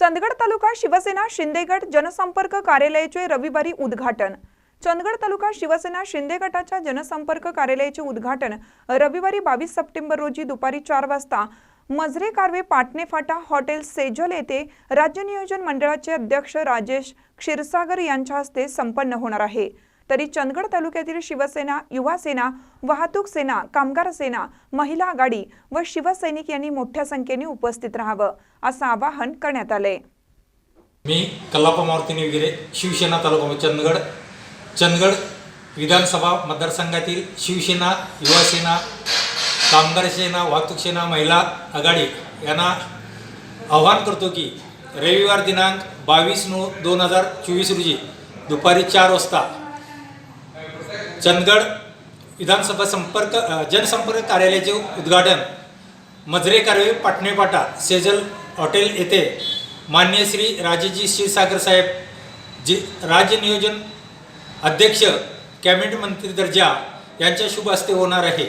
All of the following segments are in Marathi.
चंदगड तालुका शिवसेना शिंदेगड जनसंपर्क कार्यालयाचे रविवारी उद्घाटन. चंदगड तालुका शिवसेना शिंदे गटाच्या जनसंपर्क कार्यालयाचे उद्घाटन रविवारी बावीस सप्टेंबर रोजी दुपारी चार वाजता. मजरे कारवे पाटणे फाटा हॉटेल सेजल येथे राज्य नियोजन मंडळाचे अध्यक्ष राजेश क्षीरसागर यांच्या हस्ते संपन्न होणार आहे. तरी चंदगड तालुक्यातील शिवसेना युवा सेना वाहतूक सेना कामगार सेना महिला आघाडी व शिवसैनिक यांनी मोठ्या संख्येने उपस्थित राहावं असं आवाहन करण्यात आलंय. मी कल्लाप्पा मारुतीने निवगिरे शिवसेना तालुका चंदगड चंदगड विधानसभा मतदारसंघातील शिवसेना युवासेना कामगार सेना वाहतूक सेना महिला आघाडी यांना आवाहन करतो की रविवार दिनांक बावीस नऊ दोन हजार चोवीस रोजी दुपारी चार वाजता चंदगड विधानसभा संपर्क जनसंपर्क कार्यालयाचे उद्घाटन मजरे कारवे पाटणेपाटा सेजल हॉटेल येथे मान्य श्री राजेजी क्षीरसागर साहेब जी राज्य नियोजन अध्यक्ष कॅबिनेट मंत्री दर्जा यांच्या शुभ हस्ते होणार आहे.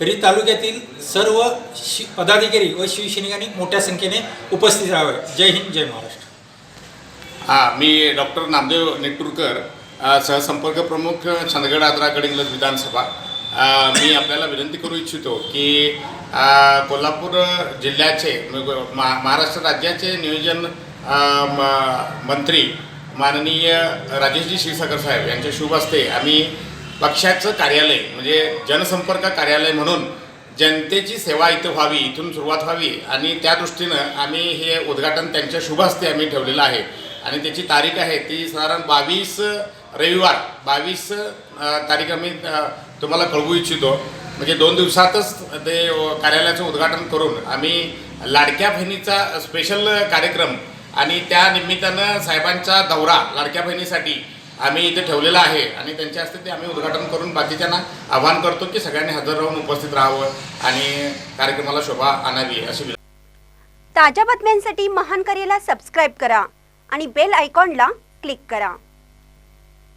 तरी तालुक्यातील सर्व शि पदाधिकारी व शिवसैनिकांनी मोठ्या संख्येने उपस्थित राहावे. जय हिंद जय महाराष्ट्र. हां मी डॉक्टर नामदेव नेटुरकर सहसंपर्क प्रमुख चंदगड आद्रा विधानसभा. मी आपल्याला विनंती करू इच्छितो की कोल्हापूर जिल्ह्याचे महाराष्ट्र राज्याचे नियोजन म- मंत्री माननीय राजेशजी क्षीरसागर साहेब यांच्या शुभ हस्ते आम्ही पक्षाचं कार्यालय म्हणजे जनसंपर्क कार्यालय म्हणून जनतेची सेवा इथं व्हावी इथून सुरुवात व्हावी आणि त्या दृष्टीनं आम्ही हे उद्घाटन त्यांच्या शुभ हस्ते आम्ही ठेवलेलं आहे. आणि त्याची तारीख आहे ती साधारण बावीस रविवार बावीस तारीख आम्ही तुम्हाला कळवू इच्छितो. म्हणजे दोन दिवसातच ते कार्यालयाचं उद्घाटन करून आम्ही लाडक्या बहिणीचा स्पेशल कार्यक्रम आणि त्या निमित्तानं साहेबांचा दौरा लाडक्या बहिणीसाठी आम्ही इथे ठेवलेला आहे आणि त्यांच्या हस्ते ते आम्ही उद्घाटन करून बाकीच्यांना आवाहन करतो की सगळ्यांनी हजर राहून उपस्थित राहावं आणि कार्यक्रमाला शोभा आणावी अशी ताज्या बातम्यांसाठी महान करेला सबस्क्राईब करा आणि बेल आयकॉनला क्लिक करा.